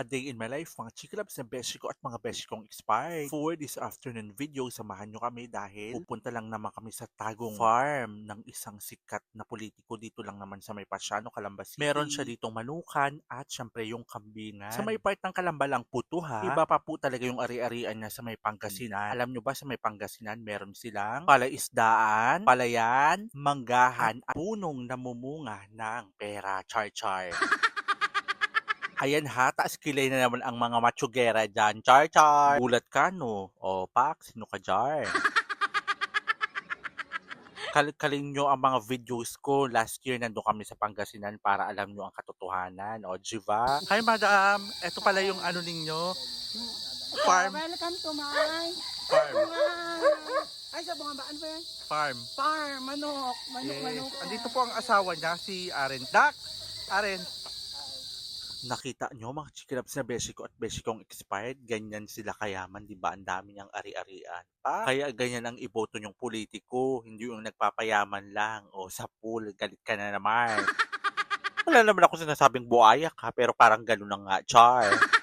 A day in my life, mga chikalabs na beshi ko at mga beshi kong expired. For this afternoon video, samahan nyo kami dahil pupunta lang naman kami sa tagong farm ng isang sikat na politiko dito lang naman sa may Pasiano, Calamba City. Meron siya ditong manukan at syempre yung kambingan. Sa may part ng Calamba lang po to ha. Iba pa po talaga yung ari-arian niya sa may Pangasinan. Alam nyo ba sa may Pangasinan, meron silang palaisdaan, palayan, manggahan, at punong namumunga ng pera, char-char. Ayan ha, taas kilay na naman ang mga matsugera dyan. Char char. Gulat ka no. O pak, sino ka dyan? Kaling nyo ang mga videos ko. Last year nandun kami sa Pangasinan para alam nyo ang katotohanan. O, Jiva. Hi madam. Ito pala yung ano ninyo. Farm. Welcome to my Farm. Ay, sa bungamba. Ano ba yan? Farm. Farm, manok. Manok, Yes. manok. Andito po ang asawa niya, si Aren. Dak! Aren! Nakita nyo mga chikilabs na beshi ko at beshi kong expired, ganyan sila kayaman, di ba? Ang dami niyang ari-arian. Pa? Kaya ganyan ang iboto niyong politiko, hindi yung nagpapayaman lang. O sa pool, galit ka na naman. Wala naman ako sinasabing buayak ha, pero parang ganun na nga, char.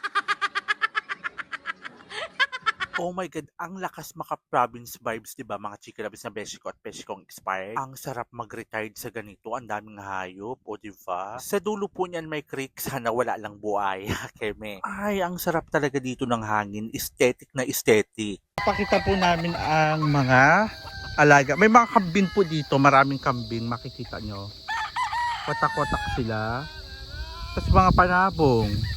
Oh my God, ang lakas maka-province vibes, di ba mga chikilabis na beshi ko at beshi kong expired? Ang sarap mag-retired sa ganito, ang daming hayop, o di ba? Sa dulo po niyan may creek, sana wala lang buhaya, keme. Ay, ang sarap talaga dito ng hangin, aesthetic na aesthetic. Pakita po namin ang mga alaga. May mga kambin po dito, maraming kambin, makikita nyo. Watak-watak sila. Tapos mga panabong.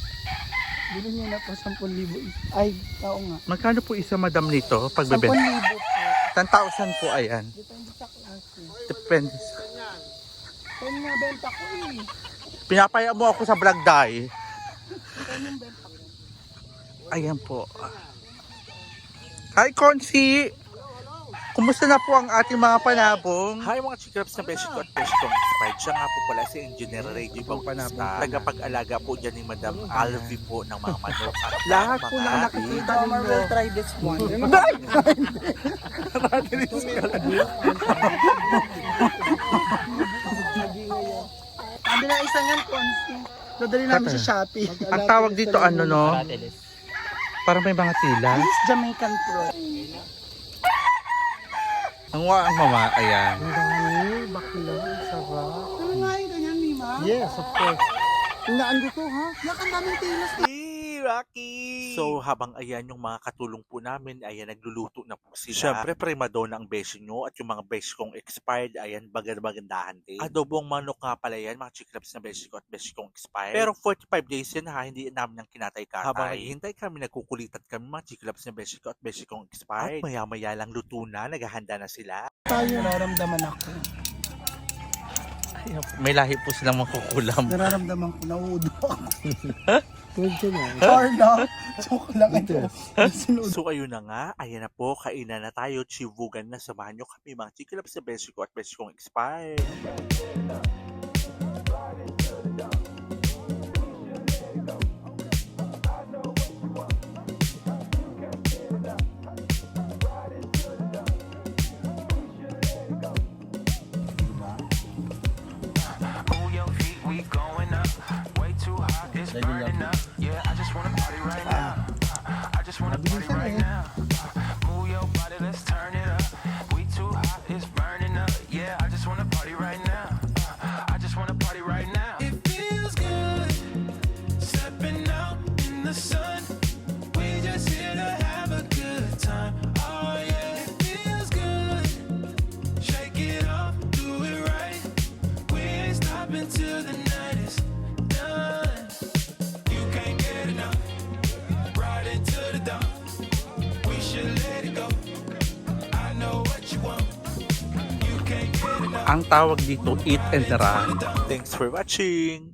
Bili niyo na po 10,000 is- Ay, oo nga. Magkano po isa madam nito pag 10,000 bebenta? po. 10,000 po ayan. Depende sa klase. Depende. Kaya nga benta ko eh. Pinapaya mo ako sa vlog dai. Kaya yung benta ko. Ayan po. Hi, Konsi! Kumusta na po ang ating mga panabong? Hi mga chikraps na beshi ko at beshi kong. Siya nga po pala si Engineer Reggie Bautista. Tagapag-alaga po dyan ni Madam Alvi po ng mga manok. At Lahat po na nakikita ninyo. will try this one. Sabi na isang yan, Consi. Dadali namin sa Shopee. Ang tawag dito ano no? Parang may mga tila. This is Jamaican Pro. Ang wa ang mama, ayan. Ang dami, bakla, sarap. Ano nga yung ganyan, Mima? Yes, of course. Inaan ko to, ha? Yak, ang daming tilas. Rocky! So, habang ayan yung mga katulong po namin, ayan, nagluluto na po sila. Siyempre, primadonna ang beshi nyo at yung mga beshi kong expired, ayan, baganda-bagandahan din. Adobong manok nga pala yan, mga chiklaps na beshi ko at beshi kong expired. Pero 45 days yan ha, hindi namin ang kinatay-katay. Habang naghihintay kami, nagkukulitan kami, mga chiklaps na beshi ko at beshi kong expired. At maya-maya lang luto na, naghahanda na sila. Tayo nararamdaman ako. May lahi po silang makukulam. Nararamdaman ko, nauudo ako. Pwede na. Or no? Joke lang ito. So ayun na nga, ayan na po, kainan na tayo, chivugan na, samahan nyo kami mga chikilaps sa beshi ko at beshi kong expired. Hot, it's burning up. Yeah, I just wanna party right now. I just wanna party right now. Move your body, let's turn it up. We too hot, it's burning up. Yeah, I just wanna party right now. I just wanna party right now. It feels good stepping out in the sun. We just here to have a good time. Oh yeah, it feels good. Shake it off, do it right. We ain't stopping till the Ang tawag dito, eat and run. Thanks for watching!